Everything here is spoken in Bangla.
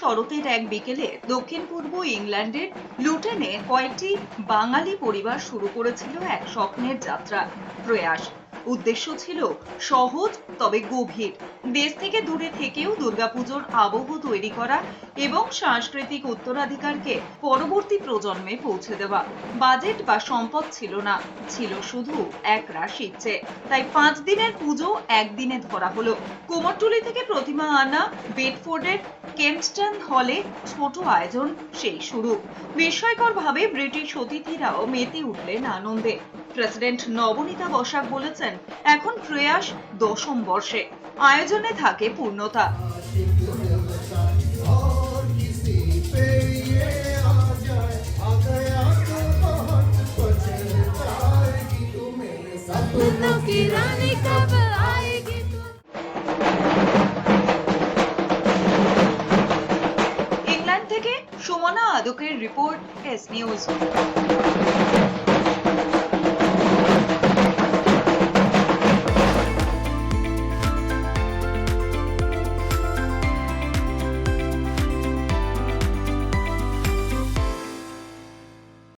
শরতের এক বিকেলে দক্ষিণ পূর্ব ইংল্যান্ডের লুটেনে কয়েকটি বাঙালি পরিবার শুরু করেছিল এক স্বপ্নের যাত্রা। প্রয়াস। উদ্দেশ্য ছিল সহজ, তবে গভীর। দেশ থেকে দূরে থেকেও দুর্গাপুজোর আবহ তৈরি করা এবং সাংস্কৃতিক উত্তরাধিকারকে পরবর্তী প্রজন্মে পৌঁছে দেওয়া। বাজেট বা সম্পদ ছিল না, ছিল শুধু এক রাশ ইচ্ছে। তাই পাঁচ দিনের পুজো একদিনে ধরা হলো। কুমোরটুলি থেকে প্রতিমা আনা, বেডফোর্ডের কেমস্টন হলে ছোট আয়োজন সেই শুরু বিস্ময়করভাবে ব্রিটিশ অতিথিরাও মেতে উঠলেন আনন্দে প্রেসিডেন্ট নবনীতা বসাক বলেছেন এখন প্রয়াস দশম বর্ষে আয়োজনে থাকে পূর্ণতা और किसी पे সুমনা আদকের রিপোর্ট এস নিউজ